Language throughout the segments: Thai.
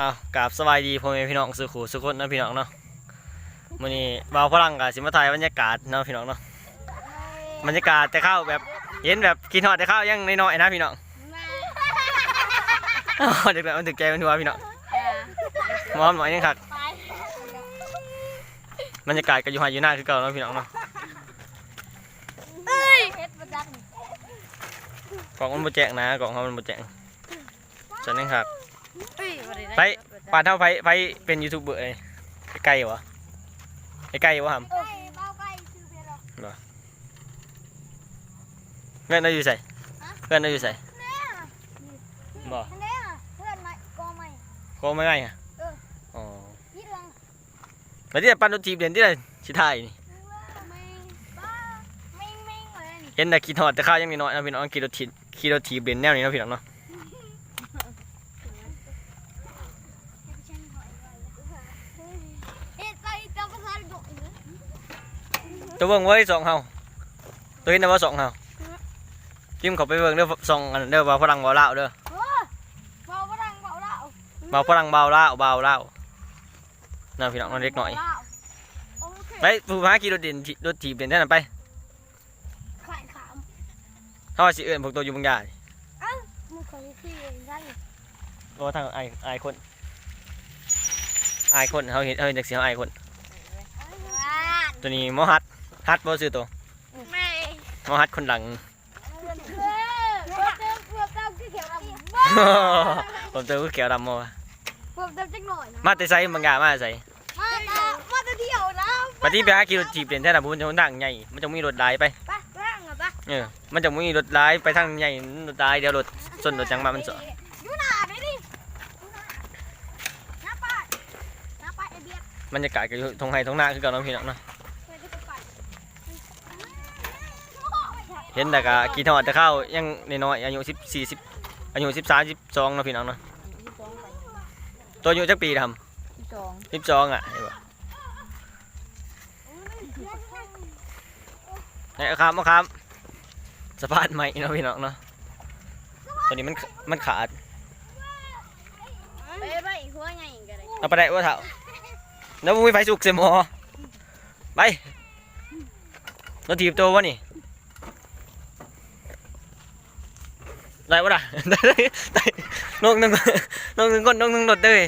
อ้าวกราบสบายดีพ่อแม่พี่น้องสุขุสุขคนนะพี่น้องเนาะมื้อนี้บ่าวพลังกับสิมาถ่ายบรรยากาศเนาะพี่น้องเนาะบรรยากาศแต่เข้าแบบเห็นแบบกินฮอดแต่เข้ายังน้อยๆนะพี่น้องอ้าวเด็กๆมันถึกใจมันทัวพี่น้องมอมหน่อยนึงครับบรรยากาศก็อยู่หาอยู่หน้าคือเก่าเนาะพี่น้องเนาะเอ้ยเฮ็ดมาจักกล่องมันบ่แจ้งนะกล่องเขามันบ่แจ้งฉันนึงครับเอ้ยบ่ ได้ไปปานเท่าไผไผเป็นยูทูบเบอร์เลยใกล้ๆวะใกล้ๆวะครับเอ้ยเบาไก่ชื่อเพลหรอเพื่อนเราอยู่ใส่เพื่อนเราอยู่ใส่บ่อันเนี้ยเพื่อนใหม่กอใหม่โคไม่ไงอะเอออ๋อพี่เรื่องแล้วที่ปั้นรถทีมเด่นที่ไหนชิไทายนี่ไม่บ้าไม่ไม่เลยนี่เห็นแต่ขี่ทอดแต่ข้าวยังน้อยๆนะพี่น้องขี่รถทีขี่รถทีมเด่นแนวนี้นะพี่น้องเนาะ เฮ็ดไปจับภาษาดุ ตัวเบิ่งไว้สองเฮาตัวเห็นแต่ว่าสองเฮาจิ้มเขาไปเบิ่งเด้อสองอันเด้อว่าฝรั่งเบาเล่าวเด้อเออเบาบ่ดังเบาเล่าเบาฝรั่งเบาเล่าวเบาเล่าวน่าพี่น้องน้องเล็กหน่อย โอเคไปผู้พาขี่รถเด่นรถทีมเด่นแน่นอนไปขายขามเขาว่าสิเอื้อนพวกตัวอยู่บางยามึงเคยขี่เองใช่ไหมเพราะว่าทางไอไอายคนไอายคนเขาเห็นเขาเห็นจากเสียงไอายคนว้าตัวนี้มอฮัด ฮัดบ่ซื้อตัวไม่มอฮัดคนหลังเออเพื่อเติมเพื่อเติมคือเขียวดำผมเจอผู้เขียวดำมาวะเพื่อเติมจักหน่อยนะมาแต่ไซบางยามาแต่ไซมาตามาตาเที่ยวนะปฏิไปหาขี่รถจีบเปลี่ยนแท้ละบุญจะคนดังใหญ่มันจะมีรถหลายไปไปไปทางเหรอปะเออมันจะมีรถหลายไปทางใหญ่รถหลายเดี๋ยวรถส่วนรถจังมามันสออยู่หน้าไปดิหน้าป้ายหน้าป้ายไอเบียดมันจะกลายกับทงไห้ทงหน้าคือเกับน้องพี่น้องเนาะ เห็นแต่กะขี่ทอดแต่เข้ายังน้อยๆอายุสิบสี่สิบอายุสิบสามสิบสองเนาะพี่น้องเนาะตัวอายุจักปีทสองำสิบสองอะเห็นปะเนี่ยครับมาครับสะพานใหม่เนาะพี่น้องเนาะตัวนี้มันมันขาดไปไปอีกหัวใหญ่กันเลยเอาไปได้ว่าเถ่าแล้วมึงมีไฟสุกเสยหมอไปรถถีบตัววะนี่ ได้ปะล่ะได้ได้ได้นกหนึ่งนกหนึ่งคนนกหนึ่งรถเลย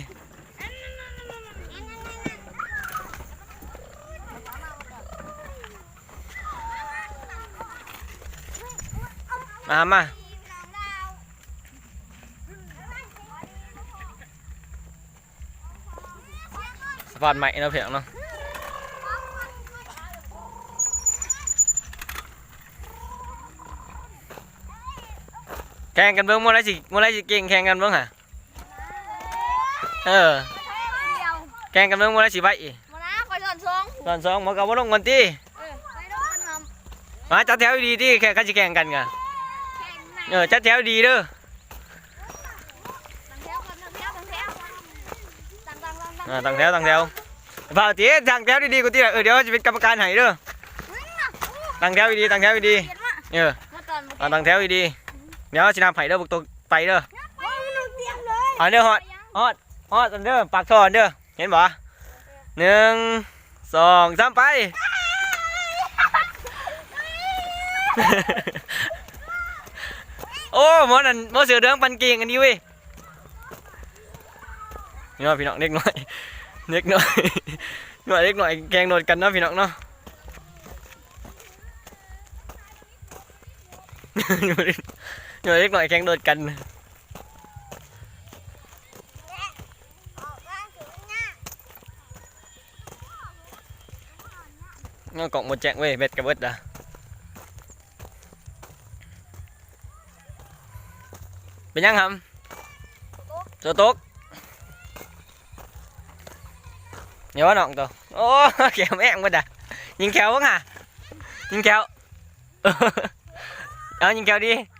มามาสะพานใหม่เนาะเพียงเนาะ ข่งกันเบิ้งมื่อไรสิมื่อไรสิเก่งแข่งกันเบิ้งฮะเออเดียวแข่งกันเบิ้งมื่อไรสิไปอีกมานะคอยสอนสองตอนสองหมอกับว่าลงกันตีเออไปโดนทำมาจัดแถวดีที่แข่งกันสิแข่งกันกะแข่งไหนเออจัดแถวดีเด้อตั้งแถวกันตั้งแถวตั้งแถวตั้งตั้งตั้งตั้งอ่าตั้งแถวตั้งแถวเปล่าตีตั้งแถวดีๆกูตีเออเดี๋ยวจะเป็นกรรมการให้เด้อตั้งแถวดีๆตั้งแถวดีเห็นมั้ยๆเออมาตอนเอาตั้งแถวดีๆ เดี๋ยวสินำไผ่เด้อบุกตัวไปเด้อโอ้ยหนูเตรียมเลยเอาเด้อฮอดฮอดฮอดอันเด้อปากท่ออันเด้อเห็นบ่หนึ่งสองสามไปโอ้หมอนั่นหมอเสือเดืองปันเก่งอันนี้เว้ยนี่เนาะพี่น้องเล็กน้อยเล็กน้อยหน่อยเล็กน้อยแกงโดดกันเนาะพี่น้องเนาะหน่อยหน่อยเล็กน้อยแกงโดดกันเงากล่องหมดแจกเว้ยเบ็ดกับเบ็ดอะเป็นยังครับตัวตกเดี๋ยวว่าน้องตัวโอ้แขวแม่งหมดอะยิงแขวบ้างอะยิงแขวเอายิงแขวดิลูกไฟถ่าตัวอ๋อไฟชนะมึงไงไฟชนะมึงไงนี่ฮะโอ้ที่หนึ่งว่ะอย่าว่าที่หนึ่งนี่เก่งเว้ยที่เท่าไหรตัวที่สามที่สามโอ้ที่สองเหรอโอ้เก่งไปมินิมอลเก่งๆเนี่ยพี่น้องเล็กหน่อยมันใบไรอีกรอบนึงกว่าเลยอีกรอบนึงกว่าเลยโอ้ยเอาอีกรอบหนึ่งมานี่เอาแม่เ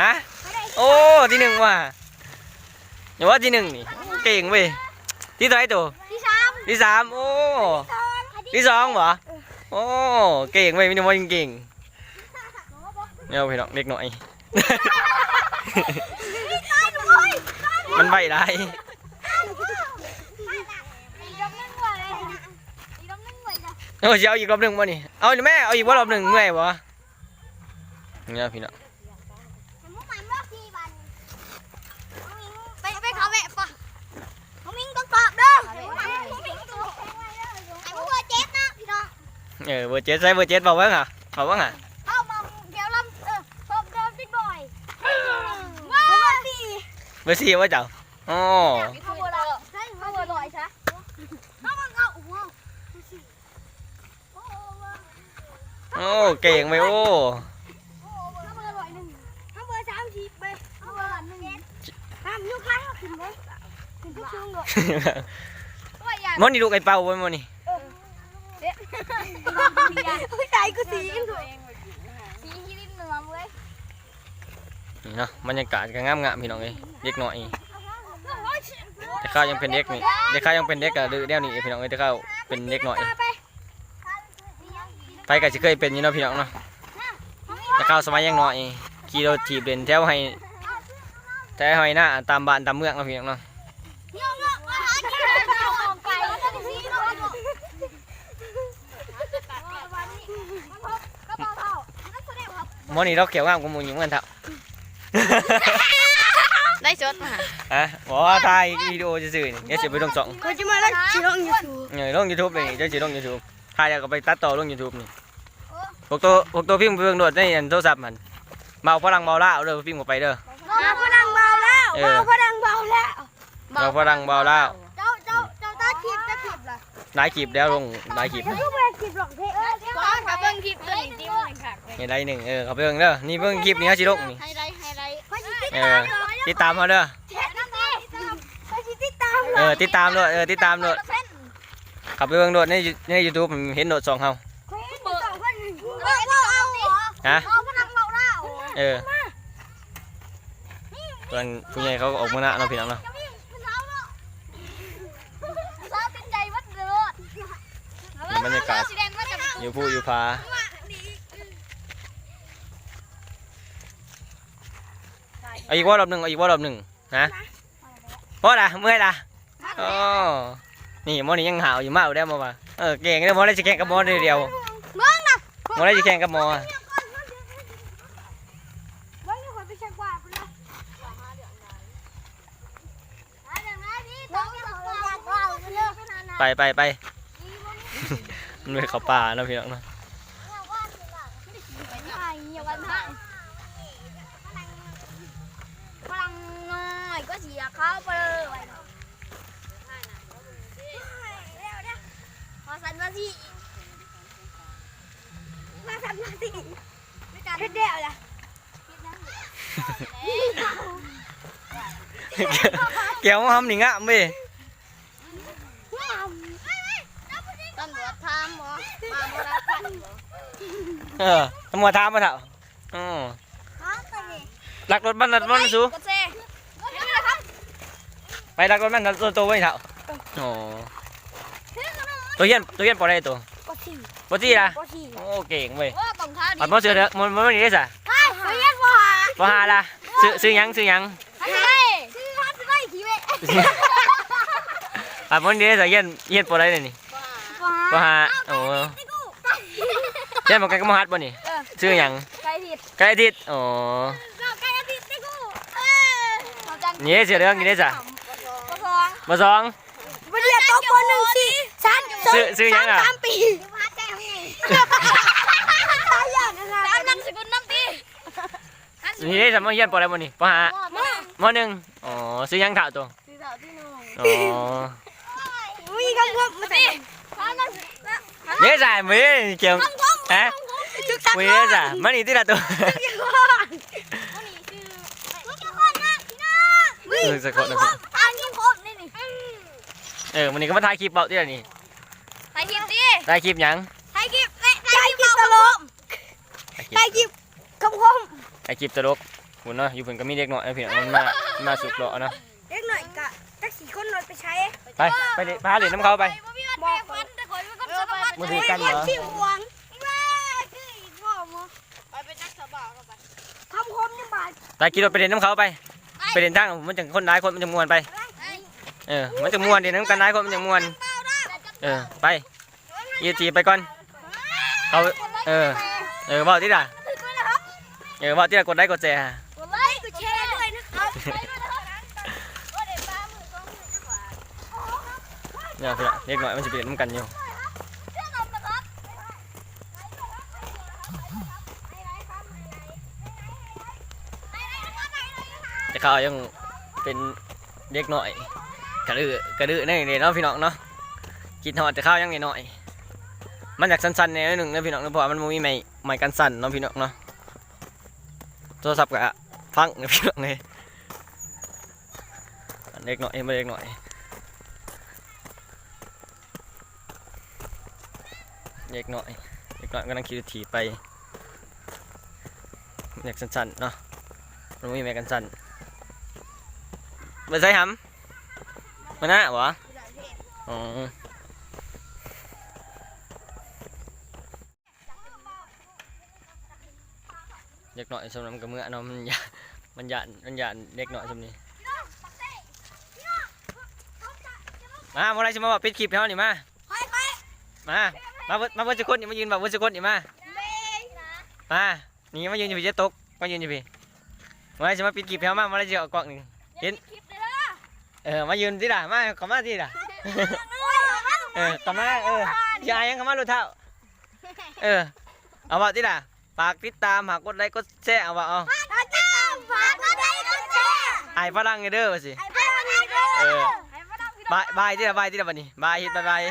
อาอีกว่ารอบหนึ่งเมื่อยบ่เนี่ยพี่น้องมุ้งหมายมากทีบันไปไปเขาแวะปะ น้องมิ้งต้องตอบเด้อไอ้พวกเจ็บนะพี่น้องเออเบอร์เจ็ดใส่เบอ เบอร์สี่ว่าเจ้าอ๋อเข้าบัวลอยใช่เข้าบัวลอยใช่เข้ามาเข้าโอ้โหโอ้เก่งไปโอ้เข้าบัวลอยหนึ่งเข้าบัวสามสิบไปเข้าบัวลอยหนึ่งห้ามยุคล้ายเขาขึ้นเลยขึ้นทุกช่วงเลยตัวใหญ่มอนี่ลูกไอ้เป่าไว้มอนี่ผู้ชายกูสีด้วยสีที่ริมเหนือเว้ย นี่เนาะบรรยากาศก็งามงามพี่น้องเอ้ยเด็กหน่อยแต่ข้ายังเป็นเด็กนี่แต่ข้ายังเป็นเด็กอะดื้อเดี๋ยวนี้พี่น้องเอ้ยแต่ข้าเป็นเด็กหน่อยไปก็สิเคยเป็นอยู่เนาะพี่น้องเนาะแต่ข้าวสมัยยังหน้อยขี่รถถีบเล่นแถวให้แถวให้หน้าตามบ้านตามเมืองเนาะพี่น้องเนาะมอนี่เราเขียวงามกว่าหมูหญิงเหมือนเถอะ ได้ชดมาฮะบอกว่าถ่ายวิดีโอซื่อๆนี่เดี๋ยวจะไปลงสองเขาจะมาแล้วชิลงยูทูบเออลงยูทูบนี่เดี๋ยวจะลงยูทูบถ่ายแล้วก็ไปตัดต่อลงยูทูบนี่พวกตัวพวกตัวพิมพ์เพื่องโดดในอันโทรศัพท์มันเมาพลังเมาล่าเอาเด้อพิมพ์ออกไปเด้อเราพลังเบาแล้วเออเบาพลังเบาแล้วเราพลังเบาล่าเจ้าเจ้าเจ้าตาขีบตาขีบล่ะหลายคลิปแล้วลงหลายคลิปเจ้าก็ไม่ขีบหรอกเพ่เออเดี๋ยวก่อนกับเบิ้งขีบตัวนี้ที่มันขาดนี่ไรหนึ่งเออเขาไปเบิ่งเด้อนี่เบิ่งคลิปนี้เขาสิลงนี่ เออติดตามเขาเด้อเออติดตามด้วยเออติดตามด้วยขับไปเบิ่งโดดในในยูทูบเห็นโดดสองเฮาเฮ้องฮะเออตอนผู้ใหญ่เขาออกมาหน้าเนาะพี่น้องเนาะอาเนาะเราเป็นใจวัดเดือดบรรยากาศอยู่ผู้อยู่พา เอาอีกว่ารอบหนึ่งเอาอีกว่ารอบหนึ่งนะพอละเมื่อยละอ๋อนี่หมอนี่ยังหาวอยู่มากได้อมาว่าเออเก่งเลยหมอได้จะแข่งกับหมอเดียวเดียวมึงนะหมอได้จะแข่งกับหมอมึงนี่คนไปเช็คว่าไปเลยต้องเอาไปเลยไปไปไปมันไปเขาป่าเนาะพี่น้องเนาะ พลังน้อยก็เสียเข้าไปเลยพอ สันมาสิมาสันมาสิเฮ็ดเดียวล่ะเกี่ยวมาทำนี่งะมั้ยตำรวจถามหมอมาบ่รับพันบ่เออตำรวจถามมาเถอะอ๋อฮะไปดิลักรถบ้านลักรถมันสูกดเซ่นี่แหละครับไปลักรถมันลักรถตัวไว้เถอะอ๋อ ตัวเฮียนตัวเฮียนปอได้ตัวกดสี่ปอจี้ละกดสี่โอ้เก่งเว้ยโอ้ต้องท้าดิปัดมอเสือเด้อมันมันนี่ได้สะไปไปเย็นบ่หาปอหาละซื้อซื้อหยังซื้อหยังฮัลโหลชื่อฮัทไล่ขี่เว้ยปัดมอนี่ได้สะเฮียนเฮียนปอได้เลยนี่ปอหาโอ้เฮียนมันกันก็มอฮัดบ่นี่ซื้อหยังไก่ผิดไก่อาทิตย์อ๋อไก่อาทิตย์ได้กูเออเอาจังนี่เสือเรื่องนี่ได้สะกระซองมาสองวันนี้โต๊ะคนหนึ่งสิฉัน ซื้อซื้อหยังอะสามปีมาแจ้งนี่ตายอย่างนั้นนะนั่งสกุลน้ำตีนี่ได้สะมาเฮียนปอได้บ่นี่ปอหามามอหนึ่งอ๋อซื้อหยังถาตัวสีเสาที่นุ่งอ๋อมีคำพูดมาใส่ถ้านั่งนี่ใส่มือเกี่ยวฮะจุกจักมือนี่ใส่มันนี่ที่ละตัวมือเออสะกดนะทางยิงโคตรนี่นี่เออวันนี้ก็มาถ่ายคลิปเบาที่ละนี่ ถ่ายคลิปดิถ่ายคลิปหยังถ่ายคลิปถ่ายคลิปตลกถ่ายคลิปถ่ายคลิปคำคมถ่ายคลิปตลกคุณเนาะอยู่เพิ่นก็มีเด็กน้อยนะพี่น้องมันมามาสุกเลาะเนาะเล็กหน่อยกะแท็กซี่คนรถไปใช้อไปไปเล่นไปหาเล่นน้ำเขาไปบอกฟันแต่ข่อยมันก็สะบัดมือถือกันเหรอที่หวงว้าคืออีกบ่มไปเป็นนักสะบัดเข้าไปทำคมยังบาดตากินรถไปเล่นน้ำเขาไปไปเล่นทางมันจะคนร้ายคนมันจะมวนไปเออมันจะมวนเดี๋ยวน้ำกันร้ายคนมันจะมวน เออไปยืดทีไปก่อนเอาเออเออบอกที่ด่ะเออบอกที่ด่ะกดไลค์กดแชร์กดไลค์กดแชร์ด้วยนะครับไปด้วยนะครับโอ้เด็กปลาหมึกต้องมือจังหวะเนี่ยพี่น้องเล็กหน่อยมันจะไปเล่นน้ำกันอยู่เชื่อนมนะครับแต่เขายังเป็นเด็กหน่อยกระดื้อกระดื้อนี่เลยเนาะพี่น้องเนาะ กินหอดแต่ข้าวยังหน่อยมันอยากสั้นๆในอยหนึ่งนะพี่น้องนะเพราะมันมีไม้ไม้กันสั่นเนาะพี่น้องเนาะโทรศัพท์กะฟังนะพี่น้องเลยอันเล็กหน่อยไม่เล็กหน่อยเล็กหน่อยเล็กหน่อยกำลังขี่ถีไปอยากสั้นๆเนาะมันมีไม้กันสั่นไปใส่หำมาหน้าวะอ๋อ ด็กหน่อยสำหรับกับเมื่อเนาะมันยานมันยานมันยานเด็กหน่อยสำนี้มาเมื่อไรจะมาบอกปิดคลิปให้เขานี่มาไปไปมา มาเบิ่งมาเบิ่งจะคนนี่มายืนแบบเบิ่งจะคนนี่มาเบ้นะมานี่มายืนอยู่พี่เจะตกมายืนอยู่พี่เมื่อไรจะมาปิดคลิปให้เขามาเมื่อไรจะเอากล่องหนึ่งเห็นคลิปเลยนะเออมายืนที่ด่ามาขอมาที่ด่าเออกลับมาเอออย่ายังกลับมาลูกเท่าเออเอาว่าที่ด่า ฝากติดตามหากกดไลค์กดแชร์เอาว่าเอาฝากติดตามฝากกดไลค์กดแชร์ไอ้ฝรั่งไงเด้อว่าสิให้พนักงานเออให้พนักงานบายบายที่ด่าบายที่ด่าบัดนี้บายเฮ็ดบายบายเอ